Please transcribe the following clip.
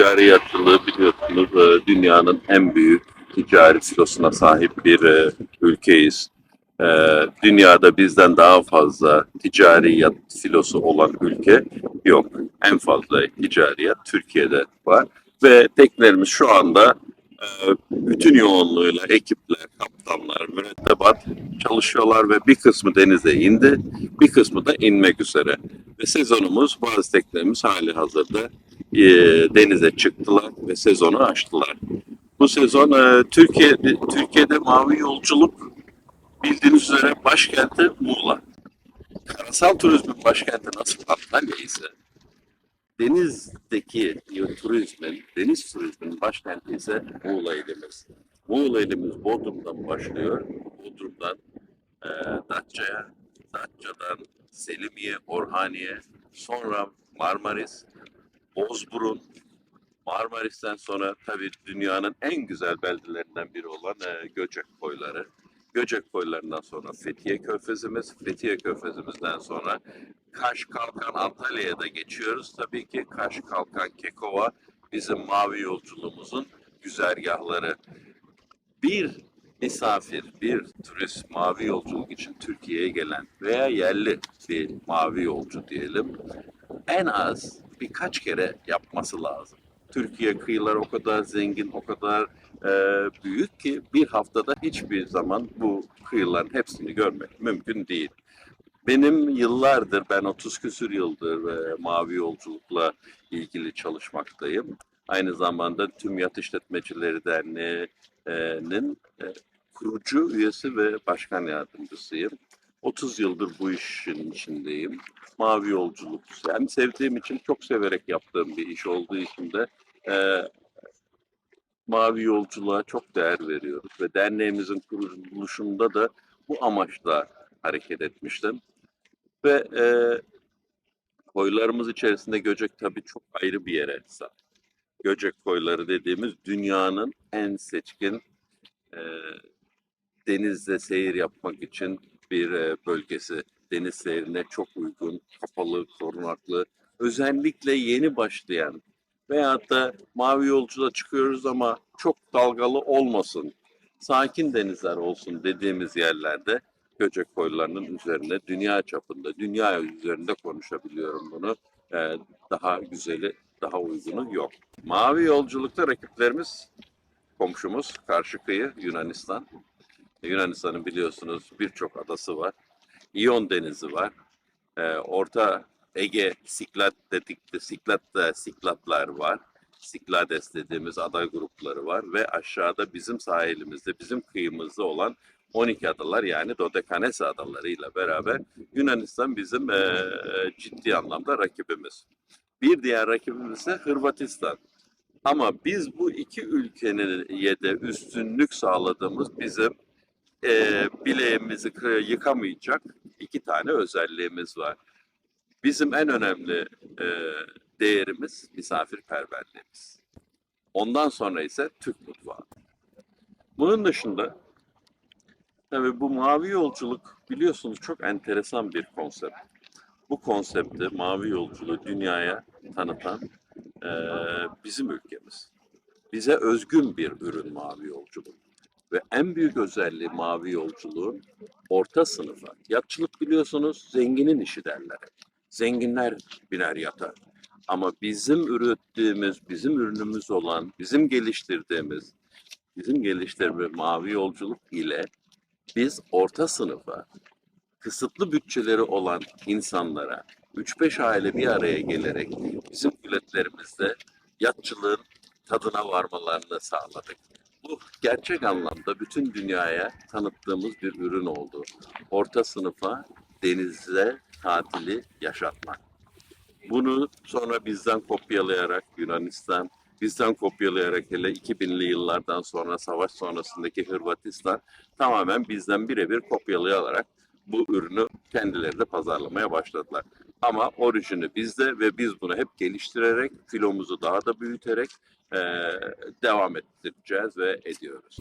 ticari yatçılığı biliyorsunuz e, dünyanın en büyük ticari filosuna sahip bir e, ülkeyiz. E, dünyada bizden daha fazla ticari yat filosu olan ülke yok. En fazla ticari yat Türkiye'de var. Ve teknelerimiz şu anda bütün yoğunluğuyla ekipler, kaptanlar, mürettebat çalışıyorlar ve bir kısmı denize indi, bir kısmı da inmek üzere. Ve sezonumuz, bazı teknelerimiz hali hazırda e, denize çıktılar ve sezonu açtılar. Bu sezon e, Türkiye Türkiye'de mavi yolculuk bildiğiniz üzere başkenti Muğla. Karasal turizmin başkenti nasıl Antalya ise denizdeki turizmin, deniz turizmin başkenti ise Muğla ilimiz. Muğla ilimiz Bodrum'dan başlıyor. Bodrum'dan e, Datça'ya, Datça'dan Selimiye, Orhaniye, sonra Marmaris, Bozburun, Marmaris'ten sonra tabii dünyanın en güzel beldelerinden biri olan e, Göcek Koyları. Göcek Koyları'ndan sonra Fethiye Körfezimiz, Fethiye Körfezimizden sonra Kaş Kalkan Antalya'ya da geçiyoruz. Tabii ki Kaş Kalkan Kekova bizim mavi yolculuğumuzun güzergahları. Bir misafir, bir turist mavi yolculuk için Türkiye'ye gelen veya yerli bir mavi yolcu diyelim en az birkaç kere yapması lazım. Türkiye kıyıları o kadar zengin, o kadar e, büyük ki bir haftada hiçbir zaman bu kıyıların hepsini görmek mümkün değil. Benim yıllardır, ben 30 küsür yıldır e, mavi yolculukla ilgili çalışmaktayım. Aynı zamanda Tüm Yat İşletmecileri Derneği'nin e, kurucu üyesi ve başkan yardımcısıyım. 30 yıldır bu işin içindeyim. Mavi yolculuk. Yani sevdiğim için, çok severek yaptığım bir iş olduğu için de e, mavi yolculuğa çok değer veriyoruz. Ve derneğimizin kuruluşunda da bu amaçla hareket etmiştim. Ve e, koylarımız içerisinde Göcek tabii çok ayrı bir yere sahip. Göcek koyları dediğimiz dünyanın en seçkin e, denizde seyir yapmak için bir e, bölgesi. Deniz seyrine çok uygun, kapalı, korunaklı. Özellikle yeni başlayan veyahut da mavi yolculuğa çıkıyoruz ama çok dalgalı olmasın, sakin denizler olsun dediğimiz yerlerde Göcek koylarının üzerinde dünya çapında, dünya üzerinde konuşabiliyorum bunu. Ee, daha güzeli, daha uygunu yok. Mavi yolculukta rakiplerimiz komşumuz karşı kıyı Yunanistan. Yunanistan'ın biliyorsunuz birçok adası var. İyon Denizi var. Ee, Orta Ege Siklat dedikleri Siklat'ta Siklatlar var. Siklades dediğimiz ada grupları var ve aşağıda bizim sahilimizde, bizim kıyımızda olan 12 adalar yani Dodekanese adalarıyla beraber Yunanistan bizim e, ciddi anlamda rakibimiz. Bir diğer rakibimiz ise Hırvatistan. Ama biz bu iki ülkenin de üstünlük sağladığımız bizim e, bileğimizi yıkamayacak iki tane özelliğimiz var. Bizim en önemli e, değerimiz misafirperverliğimiz. Ondan sonra ise Türk mutfağı. Bunun dışında tabii bu mavi yolculuk biliyorsunuz çok enteresan bir konsept. Bu konsepti, mavi yolculuğu dünyaya tanıtan e, bizim ülkemiz. Bize özgün bir ürün mavi yolculuk. Ve en büyük özelliği mavi yolculuğun orta sınıfa. Yatçılık biliyorsunuz zenginin işi derler. Zenginler biner yata. Ama bizim ürettiğimiz, bizim ürünümüz olan, bizim geliştirdiğimiz, bizim geliştirdiğimiz mavi yolculuk ile biz orta sınıfa, kısıtlı bütçeleri olan insanlara 3-5 aile bir araya gelerek bizim biletlerimizde yatçılığın tadına varmalarını sağladık. Bu gerçek anlamda bütün dünyaya tanıttığımız bir ürün oldu. Orta sınıfa denizde tatili yaşatmak. Bunu sonra bizden kopyalayarak Yunanistan, bizden kopyalayarak hele 2000'li yıllardan sonra savaş sonrasındaki Hırvatistan tamamen bizden birebir kopyalayarak bu ürünü kendileri de pazarlamaya başladılar. Ama orijini bizde ve biz bunu hep geliştirerek, filomuzu daha da büyüterek devam ettireceğiz ve ediyoruz.